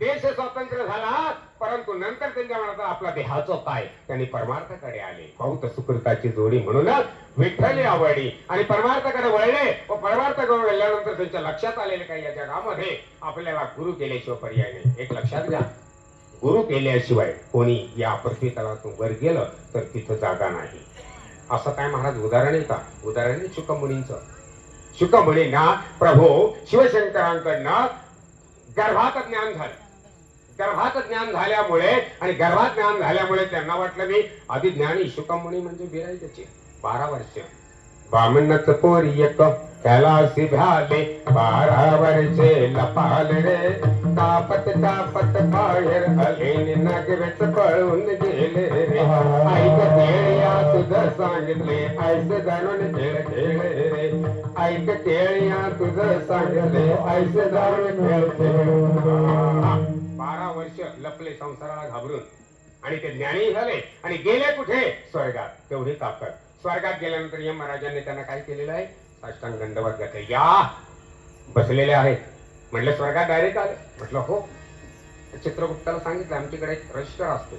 देश झाला परंतु नंतर त्यांच्या आपला त्यांनी परमार्थाकडे आले बहुत सुकृताची जोडी म्हणूनच विठ्ठली आवडली आणि परमार्थाकडे वळले व परमार्थाकडे वळल्यानंतर त्यांच्या लक्षात आलेले काही या जगामध्ये आपल्याला गुरु केल्याशिवाय पर्याय नाही एक लक्षात घ्या. गुरु केल्याशिवाय कोणी या पृथ्वी तलातून वर गेलं तर तिथं जागा नाही. असं काय महाराज उदाहरण आहे का? उदाहरण आहे शुकमुनींचं. शुकमुनींना प्रभू शिवशंकरांकडनं गर्भात ज्ञान झालं. गर्भात ज्ञान झाल्यामुळे आणि गर्भात ज्ञान झाल्यामुळे त्यांना वाटलं मी आधी ज्ञानी शुकमुनी म्हणजे विराय त्याची. बारा वर्ष. वामन पोरी एक कैलासी भ्याले बारा वर्षे लपाल रे. कापत कापत बाहेर आले नागवेच पळून गेले रे. ऐक केळिया तुझं सांगितले ऐस जाणून खेळ खेळ रे. ऐक केळिया तुझं सांगितले ऐस जाणून खेळ खेळ बारा वर्ष लपले संसाराला घाबरून. आणि ते ज्ञानी झाले आणि गेले कुठे? स्वर्गात. तेवढे ताकद. स्वर्गात गेल्यानंतर यम महाराजांनी त्यांना काय केलेलं आहे? साष्टांग दंडवत घातले या! बसलेले आहेत. म्हटलं स्वर्गात डायरेक्ट आले. म्हटलं हो. चित्रगुप्ताला सांगितलं आमच्याकडे एक रजिस्टर असतो.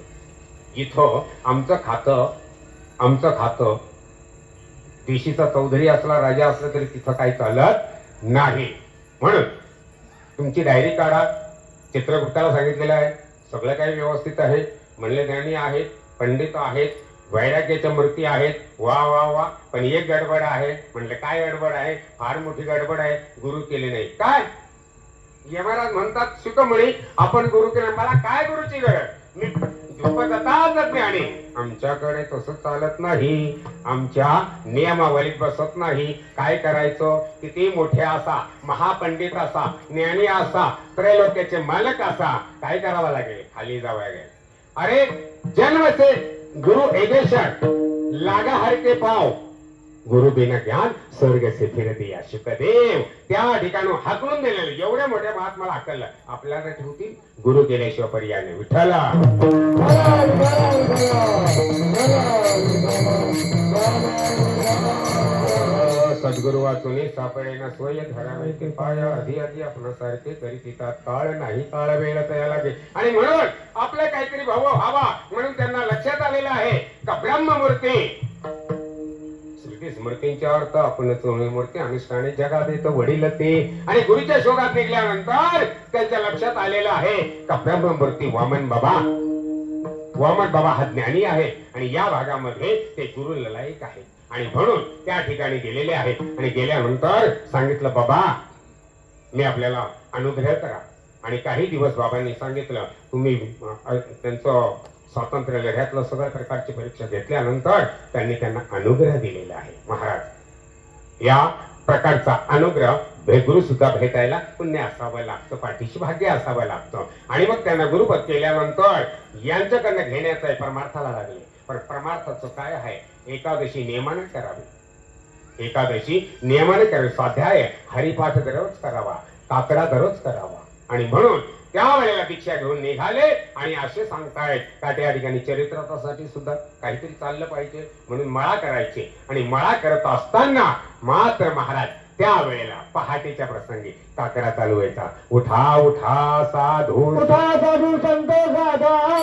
इथं आमचं खातं आमचं खातं देशीचा चौधरी असला राजा असला तरी तिथं काही चालत नाही. म्हणून तुमची डायरी काढा. चित्रगुप्ताला सांगितलेलं आहे. सगळं काही व्यवस्थित आहे. म्हणले ज्ञानी आहेत पंडित आहेत. वैराग्याच्या मूर्ती आहेत. वा वा वा. पण एक गडबड आहे. म्हणलं काय गडबड आहे? फार मोठी गडबड आहे. गुरु केले नाही. काय? यमराज म्हणतात शुकमणी आपण गुरु केलं मला काय गुरुची गरज? मी झोपत आमच्याकडे तसं चालत नाही. आमच्या नियमावलीत बसत नाही. काय करायचं? किती मोठे असा महापंडित असा ज्ञानी असा त्रैलोक्याचे मालक असा. काय करावं लागेल? खाली जावं लागेल. अरे जन्म से गुरु एदेशक लागा हर के पाव गुरु बिना ज्ञान स्वर्ग से फिर दिया शुकदेव त्या ठिकाणी हाकलून दिलेलं एवढ्या मोठ्या महात्माला हाकललं आपल्याला ठेवतील गुरु केल्याशिवाय पर्याय नाही विठ्ठला सद्गुरु वाचून सापडेना स्वय धरावे ते पाया. आधी आधी आपण सारखे तरी तिथं काळ नाही काळ वेळ तया लागे. आणि म्हणून आपलं काहीतरी भाव व्हावा म्हणून त्यांना लक्षात आलेलं आहे का ब्रह्ममूर्ती? स्मृतींच्या अर्थ आपण मूर्ती अनुष्ठाने जगात येतो वडील ते. आणि गुरुच्या शोधात निघल्यानंतर त्यांच्या लक्षात आलेलं आहे का ब्रह्ममूर्ती वामन बाबा? वामन बाबा हा ज्ञानी आहे. आणि या भागामध्ये ते गुरु ललायक आहेत. आणि म्हणून त्या ठिकाणी गेलेले आहेत. आणि गेल्यानंतर सांगितलं बाबा मी आपल्याला अनुग्रह करा. आणि काही दिवस बाबांनी सांगितलं तुम्ही त्यांचं स्वातंत्र्य लढ्यातलं सगळ्या प्रकारची परीक्षा घेतल्यानंतर त्यांनी त्यांना अनुग्रह दिलेला आहे. महाराज या प्रकारचा अनुग्रह भे- गुरु सुद्धा भेटायला पुण्य असावं लागतं पाठीशी भाग्य असावं लागतं. आणि मग त्यांना गुरुपद केल्यानंतर यांच्याकडनं घेण्याचं परमार्थाला लागले. पण परमार्थाचं काय आहे? एकादशी नियमाने करावी. एकादशी नियमाने करावी. स्वाध्याय हरिपाठ दररोज करावा काकडा दररोज करावा. आणि म्हणून त्यावेळेला दीक्षा घेऊन निघाले आणि असे सांगतायत का त्या ठिकाणी चरित्रासाठी सुद्धा काहीतरी चाललं पाहिजे म्हणून मळा करायचे. आणि मळा करत असताना मात्र महाराज त्यावेळेला पहाटेच्या प्रसंगी काकडा चालू व्हायचा. उठा उठा साधू. उठा साधू संत साधा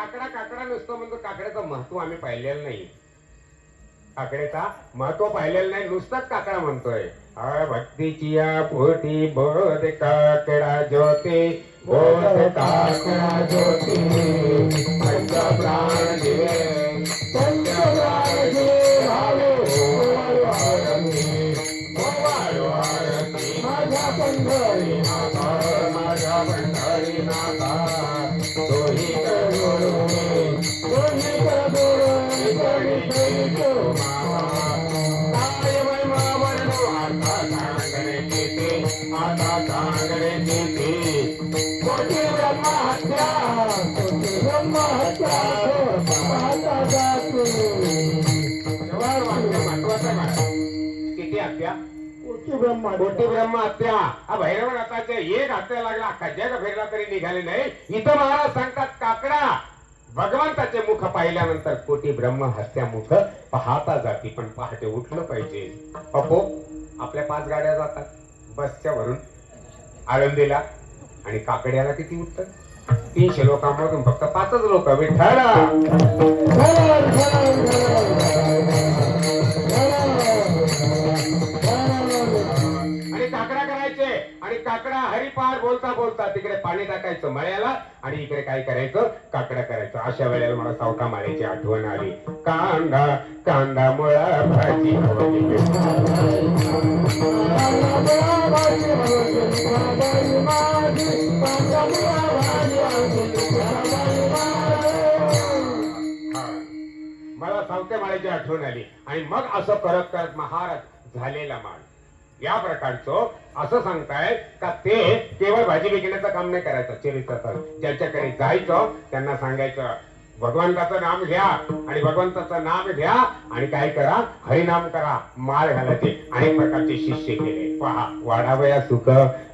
काकडा काकडा नुसतं म्हणतो काकड्याचं महत्त्व आम्ही पाहिलेलं नाही. काकड्याचा महत्त्व पाहिलेलं नाही नुसताच काकडा म्हणतोय. भक्तीची या पोटी बोध काकडा ज्योती बोध काकडा ज्योती. प्राण दिवे. करी मावा कोटी जवळ वाक्य किती हत्या कोटी ब्रह्म हत्या हा भैरव एक हत्या लागला अख्खा जग फिरला तरी निघाले नाही. इथं महाराज सांगतात काकडा भगवंताचे मुख पाहिल्यानंतर कोटी ब्रह्म हत्या मुख पाहता जाती पण पहाटे उठलं पाहिजे. अपो आपल्या पाच गाड्या जातात. बसच्या वरून आळंदीला आणि काकड्याला किती उत्तर? तीनशे लोकांमधून फक्त पाचच लोक विठ्ठल! काकडा हरिपार बोलता बोलता तिकडे पाणी टाकायचं मळ्याला आणि इकडे काय करायचं? काकडा करायचं. अशा वेळेला मला सावका माळ्याची आठवण आली. कांदा कांदा मुळा भाजी मला सावत्या माळ्याची आठवण आली. आणि मग असं करत करत महाराज झालेला माळ या प्रकारचं असं सांगताय का ते केवळ भाजी विकण्याचं काम नाही करायचं चरित्र ज्यांच्याकडे जायचं त्यांना सांगायचं भगवंताचं नाम घ्या आणि भगवंताचं नाम घ्या आणि काय करा? हरिनाम करा. माळ घालायचे अनेक प्रकारचे शिष्य केले. पहा वाढावया सुख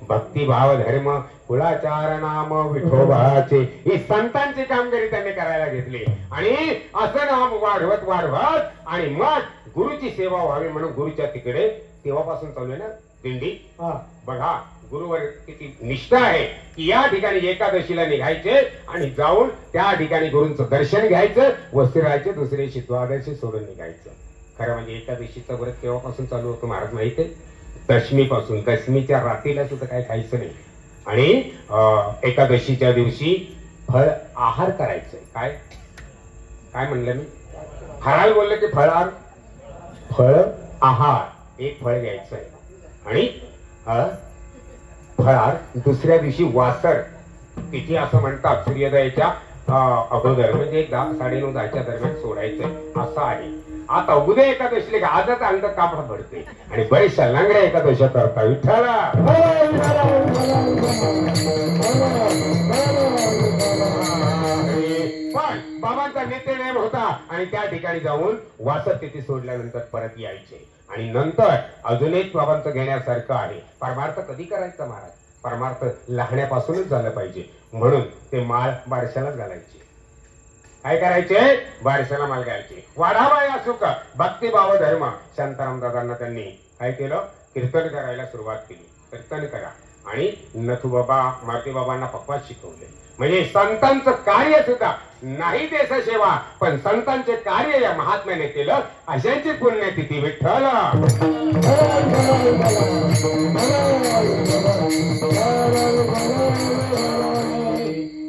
भक्तिभाव धर्म कुळाचार नाम विठोबाचे. ही संतांची कामगिरी त्यांनी करायला घेतली. आणि असं नाम वाढवत वाढवत आणि मग गुरुची सेवा व्हावी म्हणून गुरुच्या तिकडे तेव्हापासून चालू आहे ना दिंडी बघा गुरुवर किती निष्ठा आहे की या ठिकाणी एकादशीला निघायचे आणि जाऊन त्या ठिकाणी गुरूंचं दर्शन घ्यायचं वस्ती राहायचे दुसऱ्या दिवशी द्वादशी सोडून निघायचं. खरं म्हणजे एकादशीचं व्रत केव्हापासून चालू होतं महाराज माहिती आहे? दशमीपासून दशमीच्या रात्रीला सुद्धा काही खायचं नाही. आणि एकादशीच्या दिवशी फळ आहार करायचं. काय? काय म्हणलं मी? फराळ बोललं की फळार? फळ आहार. एक फळ घ्यायचं आहे आणि फळात दुसऱ्या दिवशी वासर तिची असं म्हणतात सूर्योदयाच्या अगोदर म्हणजे एक दहा साडेनऊ दहाच्या दरम्यान सोडायचं असं आहे. आता उद्या एकादशीला का आजच अंग कापड पडते आणि बरेचशा लांगड्या एकादशी करता विठ्ठला! पण बाबांचा नित्यनेम होता. आणि त्या ठिकाणी जाऊन वासत तिथे सोडल्यानंतर परत यायचे. आणि नंतर अजून एक बाबांचं घेण्यासारखं आहे. परमार्थ कधी करायचा महाराज? परमार्थ लहाण्यापासूनच झालं पाहिजे. म्हणून ते माळ बारशालाच घालायचे. काय करायचे? बारशाला माल घालायचे. वाढावा या सुख. भक्तिभाव धर्म. शांताराम दादांना त्यांनी काय केलं? कीर्तन करायला सुरुवात केली. कीर्तन करा. आणि नथू बाबा मारुती बाबांना पक्वात शिकवले. म्हणजे संतांचं कार्य सुद्धा नाही देश सेवा. पण संतांचे कार्य या महात्म्याने केलं. अशांची पुण्यतिथी विठ्ठल.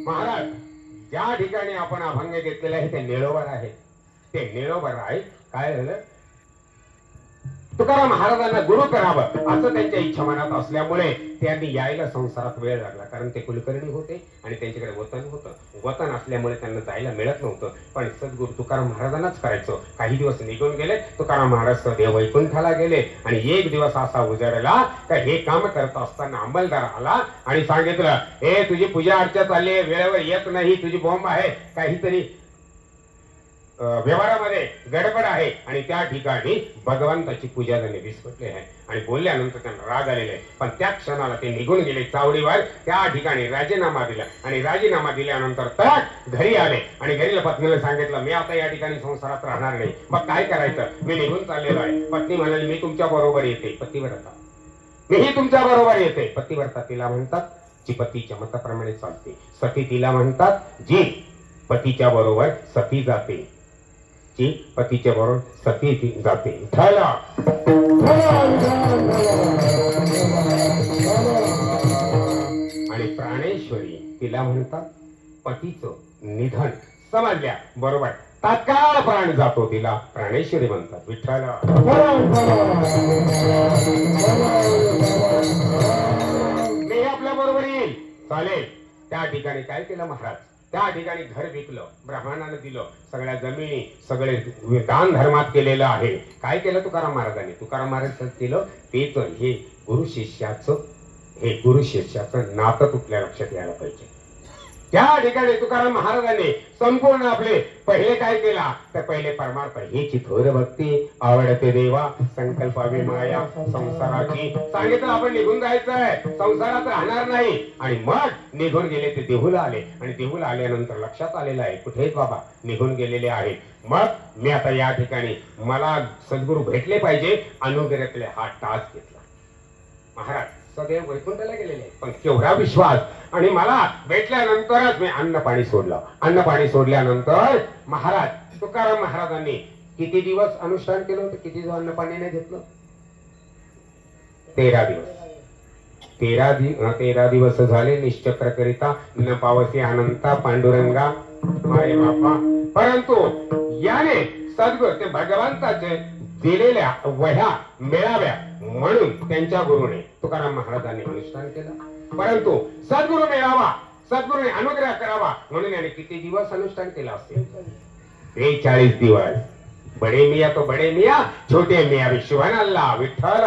महाराज ज्या ठिकाणी आपण अभंग घेतलेले आहे ते निळोबर आहे. ते निळोबर आहे. काय झालं? तुकाराम महाराजांना गुरु करावं असं त्यांच्या इच्छा मनात असल्यामुळे त्यांनी यायला संसारात वेळ लागला. कारण ते कुलकर्णी होते आणि त्यांच्याकडे वतन होतं. वतन असल्यामुळे त्यांना जायला मिळत नव्हतं. पण सद्गुरु तुकाराम महाराजांनाच करायचं. काही दिवस निघून गेले. तुकाराम महाराज सदैव वैकुंठाला गेले. आणि एक दिवस असा उजाडला का हे काम करत असताना अंमलदार आला आणि सांगितलं हे तुझी पूजा अर्चा चालली आहे. वेळेवर येत नाही. तुझी बॉम्ब आहे. काहीतरी व्यवहारामध्ये गडबड आहे आणि त्या ठिकाणी भगवंताची पूजा त्यांनी विस्कटली आहे. आणि बोलल्यानंतर त्यांना राग आलेले आहे. पण त्या क्षणाला ते निघून गेले चावडीवर. त्या ठिकाणी राजीनामा दिला. आणि राजीनामा दिल्यानंतर तर घरी आले. आणि घरीला पत्नीला सांगितलं मी आता या ठिकाणी संसारात राहणार नाही. मग काय करायचं? मी निघून चाललेलो आहे. पत्नी म्हणाली मी तुमच्या बरोबर येते. पतिव्रता मीही तुमच्या बरोबर येते. पतिव्रता तिला म्हणतात जी पतीच्या मताप्रमाणे चालते. सती तिला म्हणतात जी पतीच्या बरोबर सती जाते. ती पतीच्या बरोबर सती ती जाते. ठरला आणि प्राणेश्वरी तिला म्हणतात पतीचं निधन समजल्या बरोबर तात्काळ प्राण जातो तिला. प्राणेश्वरी म्हणतात विठ्ठला. मी आपल्या बरोबर येईल. चालेल. त्या ठिकाणी काय केलं महाराज? त्या ठिकाणी घर विकलं ब्राह्मणानं दिलं सगळ्या जमिनी सगळे दान धर्मात केलेलं आहे. काय केलं तुकाराम महाराजांनी? तुकाराम महाराज केलं तेच हे गुरु शिष्याचं हे गुरु शिष्याचं नातं तुटल्या लक्षात यायला पाहिजे. त्या ठिकाणी तुकाराम महाराजांनी संपूर्ण आपले पहिले काय केला तर पहिले परमार्थ हेची थोर भक्ती. आवडते देवा संकल्पावी माया संसाराची. सांगितलं आपण निघून जायचंय. संसारात राहणार नाही. आणि मग निघून गेले ते देहूला आले. आणि देहूला आल्यानंतर लक्षात आलेलं आहे कुठेच बाबा निघून गेलेले आहे. मग मी आता या ठिकाणी मला सद्गुरू भेटले पाहिजे अनुग्रहातले हा टास्क घेतला. महाराज सदैव वैकुंठाला गेलेले पण केवढा विश्वास आणि मला भेटल्यानंतरच मी अन्न पाणी सोडलं. अन्न पाणी सोडल्यानंतर महाराज तुकाराम महाराजांनी किती दिवस अनुष्ठान केलं होतं? किती दिवस अन्न पाणी नाही घेतलं? तेरा दिवस. तेरा दि तेरा दिवस झाले निश्चक्र करिता न पावसी अनंता पांडुरंगा मारे बापा. परंतु याने सद्गुर ते भगवंताचे दिलेल्या वह्या मिळाव्या म्हणून त्यांच्या गुरुने तुकाराम महाराजांनी अनुष्ठान केलं. परंतु सद्गुरु मिळावा सद्गुरूने अनुग्रह करावा म्हणून याने किती दिवस अनुष्ठान केलं असेल? बेचाळीस दिवस. बडे मिया तो बडे मिया छोटे मिया विश्वन अल्लाह विठ्ठल.